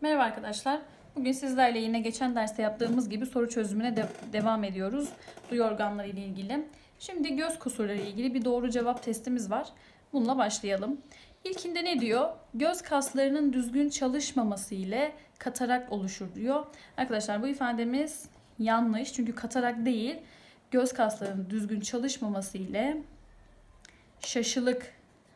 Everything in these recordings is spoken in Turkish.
Merhaba arkadaşlar. Bugün sizlerle yine geçen derste yaptığımız gibi soru çözümüne de- devam ediyoruz. Duyu organları ile ilgili. Şimdi göz kusurları ile ilgili bir doğru cevap testimiz var. Bununla başlayalım. İlkinde ne diyor? Göz kaslarının düzgün çalışmaması ile katarak oluşur diyor. Arkadaşlar bu ifademiz yanlış. Çünkü katarak değil, göz kaslarının düzgün çalışmaması ile şaşılık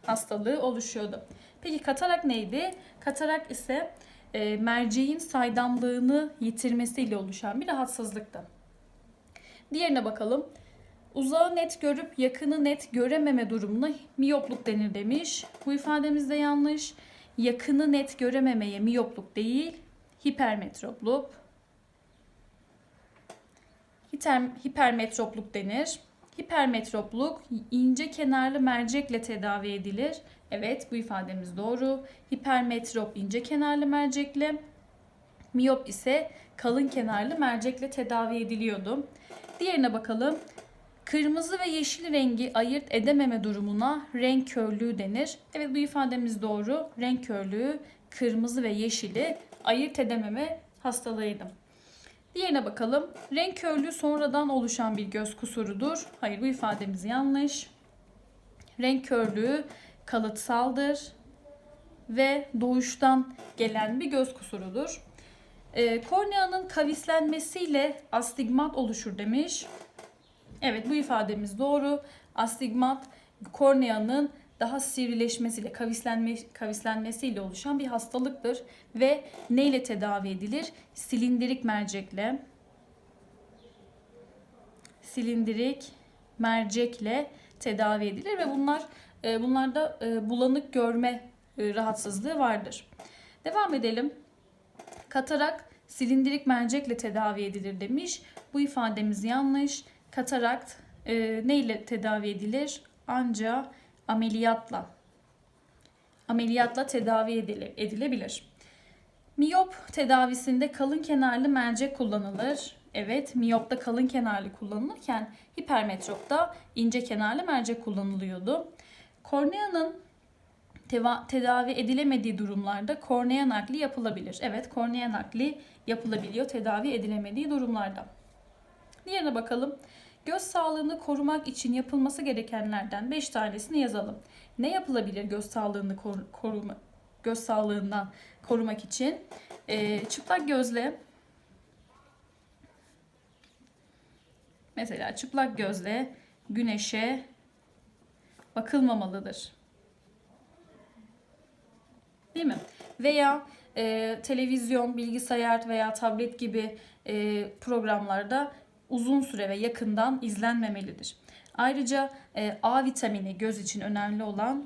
hastalığı oluşuyordu. Peki katarak neydi? Katarak ise e, merceğin saydamlığını yitirmesiyle oluşan bir rahatsızlıktı. Diğerine bakalım. Uzağı net görüp yakını net görememe durumuna miyopluk denir demiş. Bu ifademiz de yanlış. Yakını net görememeye miyopluk değil, hipermetropluk. Hiper, hipermetropluk denir. Hipermetropluk ince kenarlı mercekle tedavi edilir. Evet bu ifademiz doğru. Hipermetrop ince kenarlı mercekle, miyop ise kalın kenarlı mercekle tedavi ediliyordu. Diğerine bakalım. Kırmızı ve yeşil rengi ayırt edememe durumuna renk körlüğü denir. Evet bu ifademiz doğru. Renk körlüğü kırmızı ve yeşili ayırt edememe hastalığıydı. Diğerine bakalım. Renk körlüğü sonradan oluşan bir göz kusurudur. Hayır bu ifademiz yanlış. Renk körlüğü kalıtsaldır ve doğuştan gelen bir göz kusurudur. Ee, korneanın kavislenmesiyle astigmat oluşur demiş. Evet bu ifademiz doğru. Astigmat korneanın daha sivrileşmesiyle, kavislenme, kavislenmesiyle oluşan bir hastalıktır ve neyle tedavi edilir? Silindirik mercekle. Silindirik mercekle tedavi edilir ve bunlar e, bunlarda e, bulanık görme e, rahatsızlığı vardır. Devam edelim. Katarak silindirik mercekle tedavi edilir demiş. Bu ifademiz yanlış. Katarakt e, ne tedavi edilir? Ancak ameliyatla. Ameliyatla tedavi edile- edilebilir. Miyop tedavisinde kalın kenarlı mercek kullanılır. Evet, miyopta kalın kenarlı kullanılırken hipermetropta ince kenarlı mercek kullanılıyordu. Korneanın tedavi edilemediği durumlarda kornea nakli yapılabilir. Evet, kornea nakli yapılabiliyor tedavi edilemediği durumlarda. Diğerine bakalım. Göz sağlığını korumak için yapılması gerekenlerden 5 tanesini yazalım. Ne yapılabilir göz sağlığını kor- koruma göz sağlığından korumak için? Ee, çıplak gözle mesela çıplak gözle güneşe bakılmamalıdır. Değil mi? Veya e, televizyon, bilgisayar veya tablet gibi e, programlarda uzun süre ve yakından izlenmemelidir. Ayrıca e, A vitamini göz için önemli olan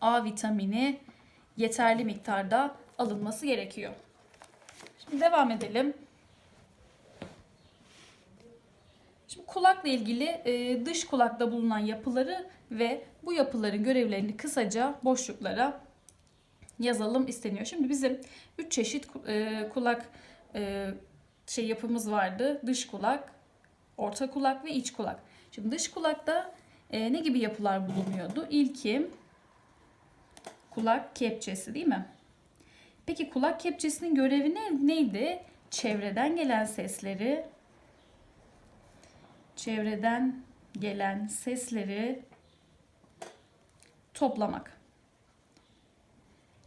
A vitamini yeterli miktarda alınması gerekiyor. Şimdi devam edelim. Şimdi kulakla ilgili e, dış kulakta bulunan yapıları ve bu yapıların görevlerini kısaca boşluklara yazalım isteniyor. Şimdi bizim üç çeşit e, kulak e, şey yapımız vardı. Dış kulak, orta kulak ve iç kulak. Şimdi dış kulakta e, ne gibi yapılar bulunuyordu? İlki kulak kepçesi değil mi? Peki kulak kepçesinin görevi ne, neydi? Çevreden gelen sesleri çevreden gelen sesleri toplamak.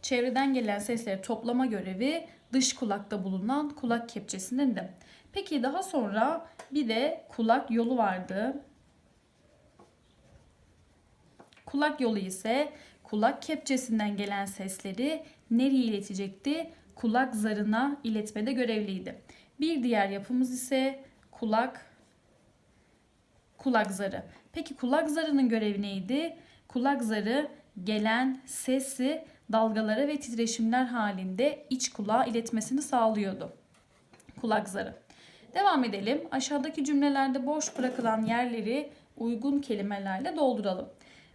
Çevreden gelen sesleri toplama görevi dış kulakta bulunan kulak kepçesinin de. Peki daha sonra bir de kulak yolu vardı. Kulak yolu ise kulak kepçesinden gelen sesleri nereye iletecekti? Kulak zarına iletmede görevliydi. Bir diğer yapımız ise kulak kulak zarı. Peki kulak zarının görevi neydi? Kulak zarı gelen sesi dalgalara ve titreşimler halinde iç kulağa iletmesini sağlıyordu. Kulak zarı. Devam edelim. Aşağıdaki cümlelerde boş bırakılan yerleri uygun kelimelerle dolduralım.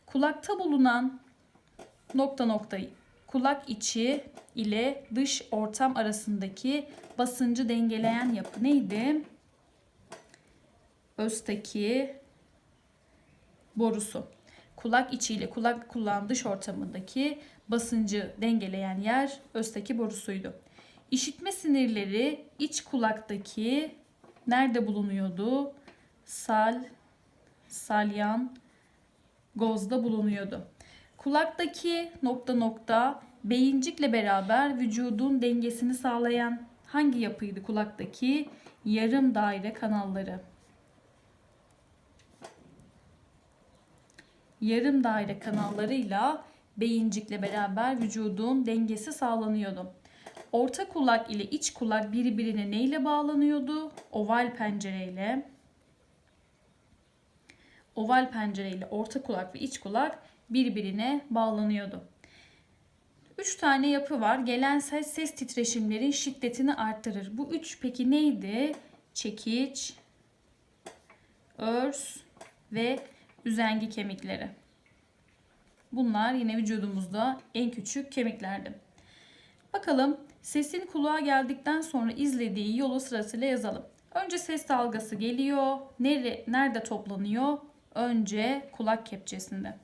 Kulakta bulunan nokta nokta kulak içi ile dış ortam arasındaki basıncı dengeleyen yapı neydi? Östaki borusu. Kulak içi ile kulak kulağın dış ortamındaki basıncı dengeleyen yer östaki borusuydu. İşitme sinirleri iç kulaktaki nerede bulunuyordu? Sal, salyan, gozda bulunuyordu. Kulaktaki nokta nokta beyincikle beraber vücudun dengesini sağlayan hangi yapıydı kulaktaki? Yarım daire kanalları. Yarım daire kanallarıyla beyincikle beraber vücudun dengesi sağlanıyordu. Orta kulak ile iç kulak birbirine neyle bağlanıyordu? Oval pencereyle. Oval pencereyle orta kulak ve iç kulak birbirine bağlanıyordu. Üç tane yapı var. Gelen ses, ses titreşimlerin şiddetini arttırır. Bu üç peki neydi? Çekiç, örs ve üzengi kemikleri. Bunlar yine vücudumuzda en küçük kemiklerdi. Bakalım sesin kulağa geldikten sonra izlediği yolu sırasıyla yazalım. Önce ses dalgası geliyor. Nere, nerede toplanıyor? Önce kulak kepçesinde.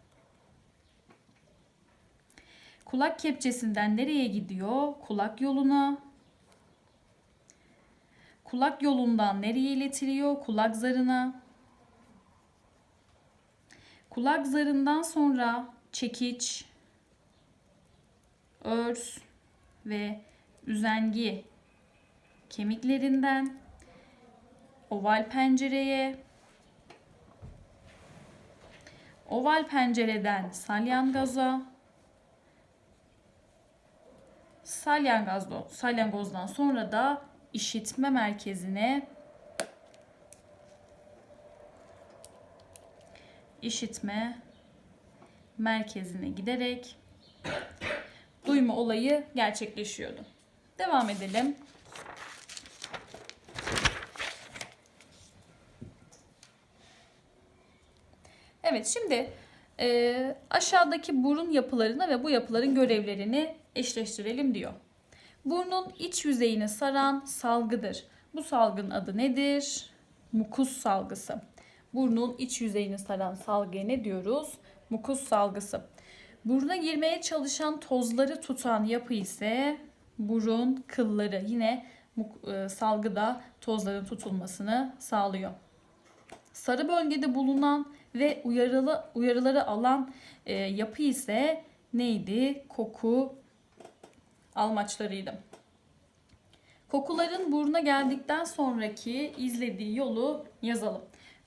Kulak kepçesinden nereye gidiyor? Kulak yoluna. Kulak yolundan nereye iletiliyor? Kulak zarına. Kulak zarından sonra çekiç, örs ve üzengi kemiklerinden oval pencereye, oval pencereden salyangaza, salyangazdan, salyangozdan sonra da işitme merkezine işitme merkezine giderek duyma olayı gerçekleşiyordu. Devam edelim. Evet şimdi e, aşağıdaki burun yapılarını ve bu yapıların görevlerini eşleştirelim diyor. Burnun iç yüzeyini saran salgıdır. Bu salgının adı nedir? Mukus salgısı. Burnun iç yüzeyini saran salgıya ne diyoruz? Mukus salgısı. Buruna girmeye çalışan tozları tutan yapı ise burun kılları. Yine e, salgıda tozların tutulmasını sağlıyor. Sarı bölgede bulunan ve uyarılı uyarıları alan e, yapı ise neydi? Koku almaçlarıydı. Kokuların buruna geldikten sonraki izlediği yolu yazalım.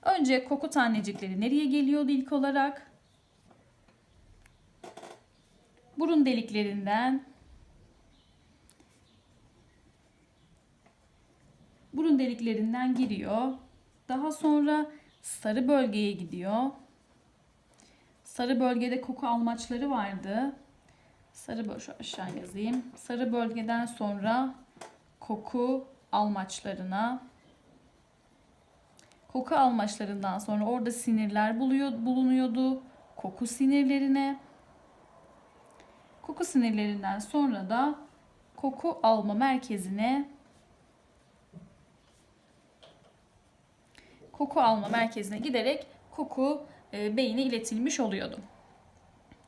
Önce koku tanecikleri nereye geliyordu ilk olarak? Burun deliklerinden burun deliklerinden giriyor. Daha sonra sarı bölgeye gidiyor. Sarı bölgede koku almaçları vardı. Sarı bölge aşağı yazayım. Sarı bölgeden sonra koku almaçlarına koku almaçlarından sonra orada sinirler buluyor, bulunuyordu. Koku sinirlerine koku sinirlerinden sonra da koku alma merkezine koku alma merkezine giderek koku e, beyine iletilmiş oluyordu.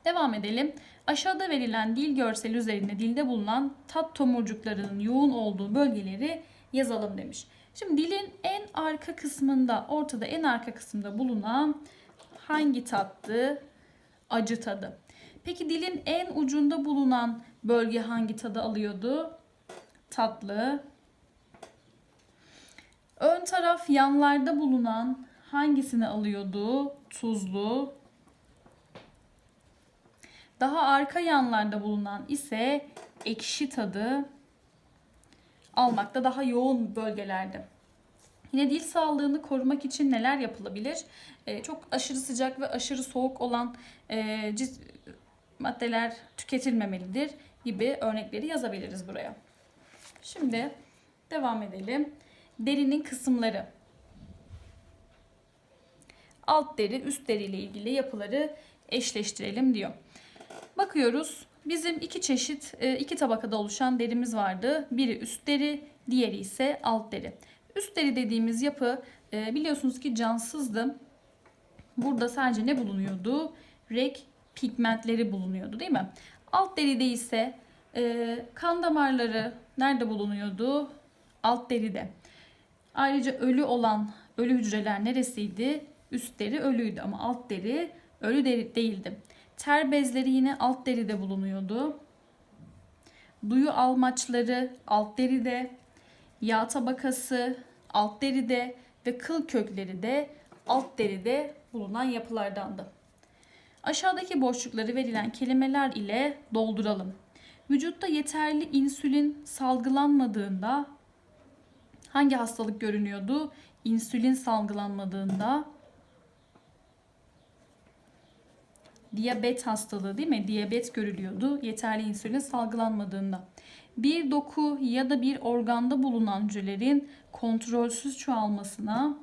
Devam edelim. Aşağıda verilen dil görseli üzerinde dilde bulunan tat tomurcuklarının yoğun olduğu bölgeleri yazalım demiş. Şimdi dilin en arka kısmında, ortada en arka kısımda bulunan hangi tattı? Acı tadı. Peki dilin en ucunda bulunan bölge hangi tadı alıyordu? Tatlı. Ön taraf yanlarda bulunan hangisini alıyordu? Tuzlu. Daha arka yanlarda bulunan ise ekşi tadı almakta daha yoğun bölgelerde. Yine dil sağlığını korumak için neler yapılabilir? Ee, çok aşırı sıcak ve aşırı soğuk olan e, maddeler tüketilmemelidir gibi örnekleri yazabiliriz buraya. Şimdi devam edelim. Derinin kısımları. Alt deri, üst deri ile ilgili yapıları eşleştirelim diyor. Bakıyoruz. Bizim iki çeşit, e, iki tabakada oluşan derimiz vardı. Biri üst deri, diğeri ise alt deri. Üst deri dediğimiz yapı e, biliyorsunuz ki cansızdı. Burada sadece ne bulunuyordu? renk pigmentleri bulunuyordu değil mi? Alt deride ise e, kan damarları nerede bulunuyordu? Alt deride. Ayrıca ölü olan ölü hücreler neresiydi? Üst deri ölüydü ama alt deri ölü deri değildi. Ter bezleri yine alt deride bulunuyordu. Duyu almaçları alt deride, yağ tabakası alt deride ve kıl kökleri de alt deride bulunan yapılardandı. Aşağıdaki boşlukları verilen kelimeler ile dolduralım. Vücutta yeterli insülin salgılanmadığında hangi hastalık görünüyordu? İnsülin salgılanmadığında diyabet hastalığı değil mi? Diyabet görülüyordu yeterli insülin salgılanmadığında. Bir doku ya da bir organda bulunan hücrelerin kontrolsüz çoğalmasına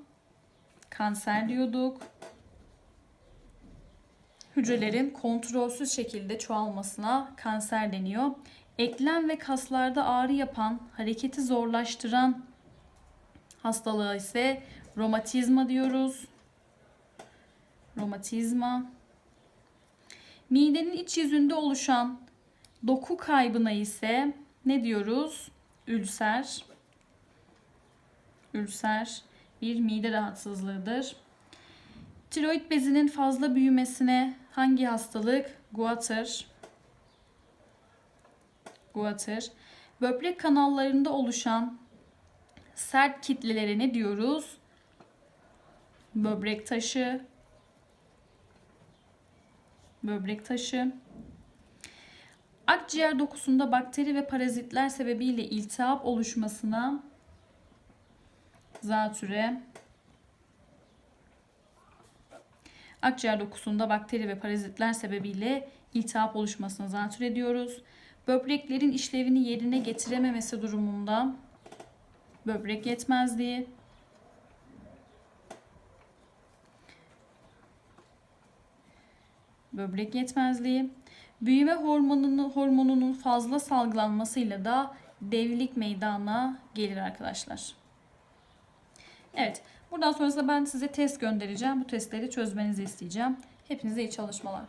kanser diyorduk. Hücrelerin kontrolsüz şekilde çoğalmasına kanser deniyor. Eklem ve kaslarda ağrı yapan, hareketi zorlaştıran hastalığı ise romatizma diyoruz. Romatizma. Midenin iç yüzünde oluşan doku kaybına ise ne diyoruz? Ülser. Ülser bir mide rahatsızlığıdır. Tiroid bezinin fazla büyümesine hangi hastalık? Guatr. Guatr. Böbrek kanallarında oluşan sert kitlelere ne diyoruz? Böbrek taşı. Böbrek taşı. Akciğer dokusunda bakteri ve parazitler sebebiyle iltihap oluşmasına zatüre. Akciğer dokusunda bakteri ve parazitler sebebiyle iltihap oluşmasına zatüre diyoruz. Böbreklerin işlevini yerine getirememesi durumunda böbrek yetmezliği. Böbrek yetmezliği. Büyüme hormonunun, hormonunun fazla salgılanmasıyla da devlik meydana gelir arkadaşlar. Evet. Buradan sonrasında ben size test göndereceğim. Bu testleri çözmenizi isteyeceğim. Hepinize iyi çalışmalar.